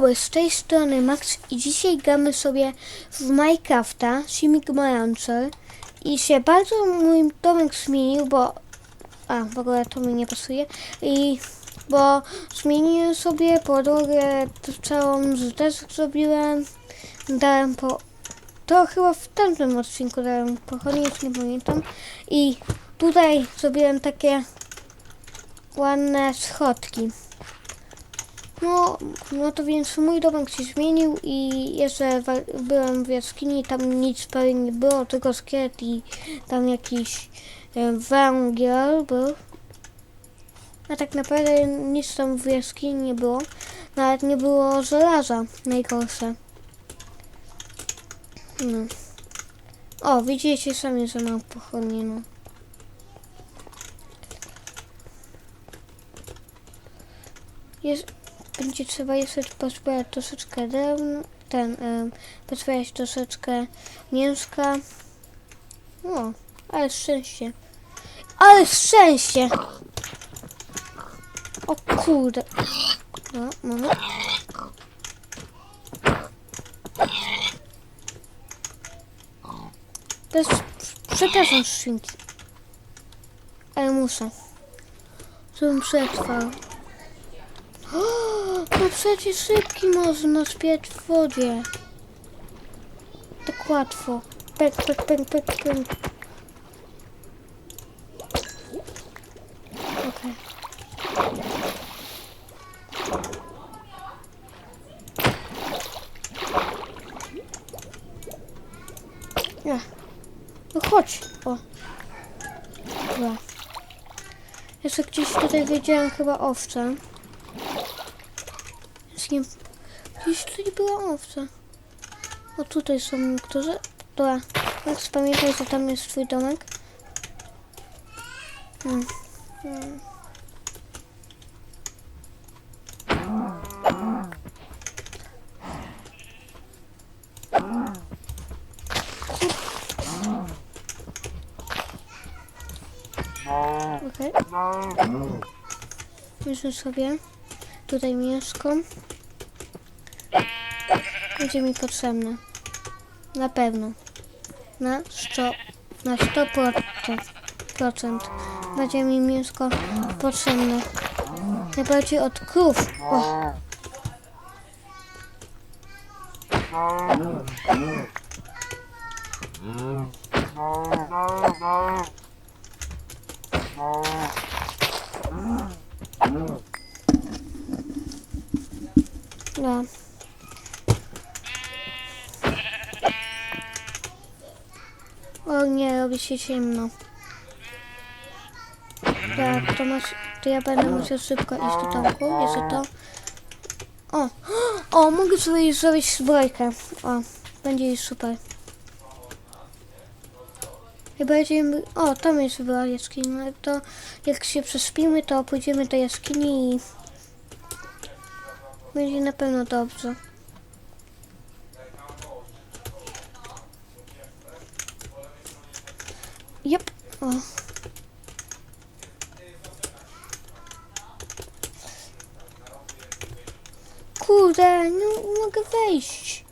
dobry, z tej strony Max i dzisiaj gramy sobie w Minecrafta Simic Rancher i się bardzo mój domek zmienił, bo a, w ogóle to mi nie pasuje. I bo zmieniłem sobie podłogę całą z zrobiłem, dałem po to chyba w tamtym odcinku dałem po koniec, nie pamiętam. I tutaj zrobiłem takie ładne schodki. No, no to więc mój domek się zmienił i jeszcze byłem w jaskini, tam nic prawie nie było, tylko szkielet i tam jakiś e, węgiel był. A tak naprawdę nic tam w jaskini nie było. Nawet nie było żelaza, najgorsze. No. O, widzicie sami, że mam pochodnie, no. Jest, będzie trzeba jeszcze pozbierać troszeczkę drewna, ten, um, pozbierać troszeczkę mięska. O, ale szczęście. Ale szczęście! O kurde. No, mamy. Bez, przepraszam, szynki. Ale muszę. Żebym przetrwał. No przecież rybki można spieć w wodzie. Tak łatwo. Pek, pek, pek, pek, pek. Okej. No chodź. O. Dobra. Jeszcze gdzieś tutaj widziałem chyba owce. Z nim... Gdzieś tutaj była owca. O, tutaj są niektórzy. Dobra, Max, pamiętaj, że tam jest twój domek. Hmm. Hmm. Okej. Myślę sobie tutaj mieszko. Będzie mi potrzebne. Na pewno. Na 100, na 100%. procent. Będzie mi mięsko potrzebne. Najbardziej od krów. O. No. O nie, robi się ciemno. Tak, to, masz, to ja będę musiał szybko iść do domku, jeszcze to... O, o, mogę sobie zrobić zbrojkę. O, będzie już super. Chyba będziemy... O, tam jest była jaskinia. No to jak się prześpimy, to pójdziemy do jaskini i... Będzie na pewno dobrze. O. Kurde, nie mogę wejść.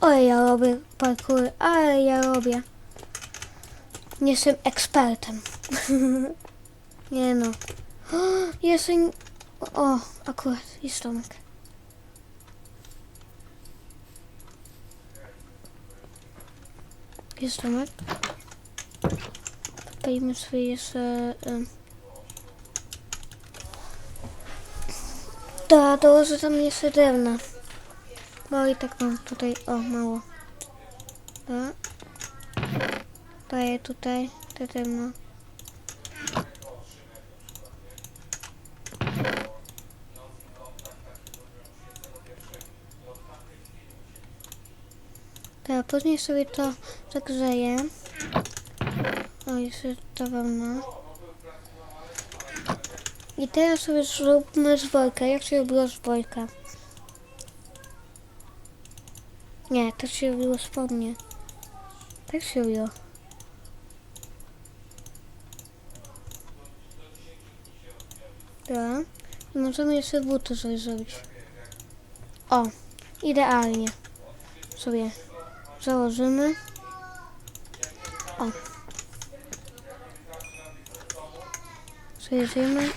Oj, ja robię parkour, ale ja robię. Nie jestem ekspertem. Nie no. Jestem... O, akurat, jest domek. Jest domek. Dajmy sobie jeszcze... Um... Da, dołożę tam jeszcze drewna. Bo i tak mam tutaj... O, mało. Da. Daję tutaj te drewno. Później sobie to zagrzeję. O, jeszcze ta wełna. I teraz sobie zróbmy zwojkę. Jak się robiło zwojka? Nie, tak się robiło spodnie. Tak się robiło. Dobra. Możemy jeszcze buty sobie zrobić. O, idealnie. Sobie założymy. O. Przejedziemy.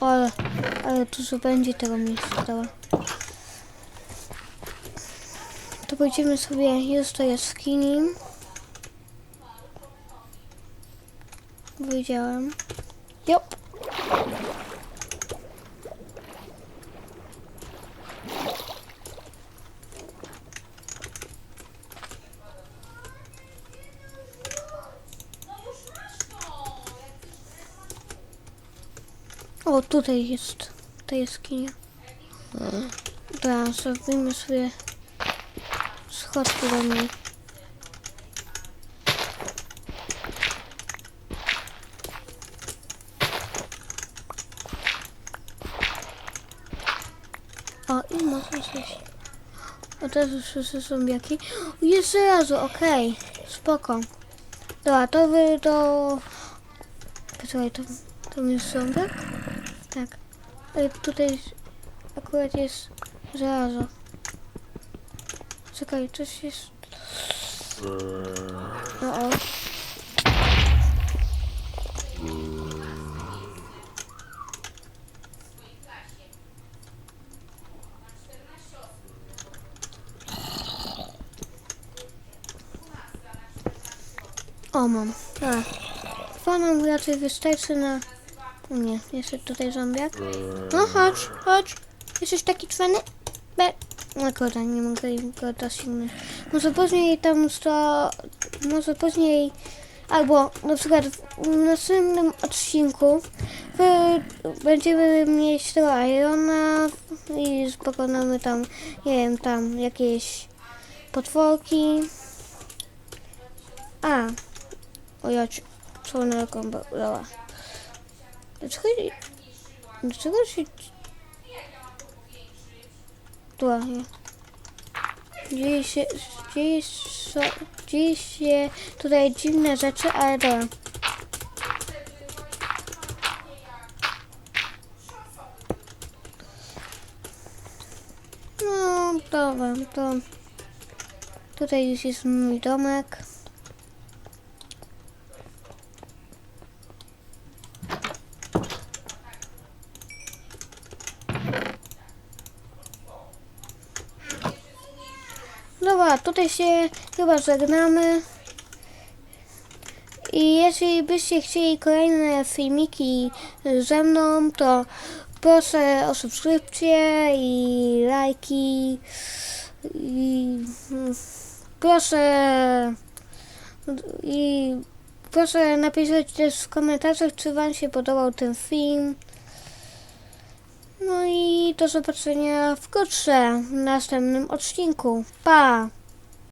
Ale, ale dużo będzie tego miejsca. Dobra. To pójdziemy sobie już do jaskini. Wyjdziałem. Jo. O, tutaj jest ta jaskinia. Dobra, zrobimy sobie schodki do mnie. O, i można coś. O, teraz już słyszę zombiaki. Jest żelazo, okej. Spoko. Dobra, to wy do... Poczekaj, to, to jest zombiak? Tak. Ale tutaj akurat jest żelazo. Czekaj, coś jest... O, o. O, mam. Tak. Dwa raczej wystarczy na... Nie, jeszcze tutaj zombiak. No chodź, chodź. Jesteś taki cwany? Be... No kurde, nie mogę go dosięgnąć. Może później tam sto... Może później... Albo na przykład w następnym odcinku będziemy mieć tego Irona i pokonamy tam, nie wiem, tam jakieś potworki. A, o ja ci- czarna komba, Dlaczego, dlaczego się... Tu, nie. Dzieje się, dzieje się, dzieje się tutaj dziwne rzeczy, ale dobra. No, dobra, to... Tutaj już jest mój domek. Dobra, tutaj się chyba żegnamy. I jeśli byście chcieli kolejne filmiki ze mną, to proszę o subskrypcję i lajki. I proszę i proszę napisać też w komentarzach, czy Wam się podobał ten film. No i do zobaczenia wkrótce w następnym odcinku. Pa!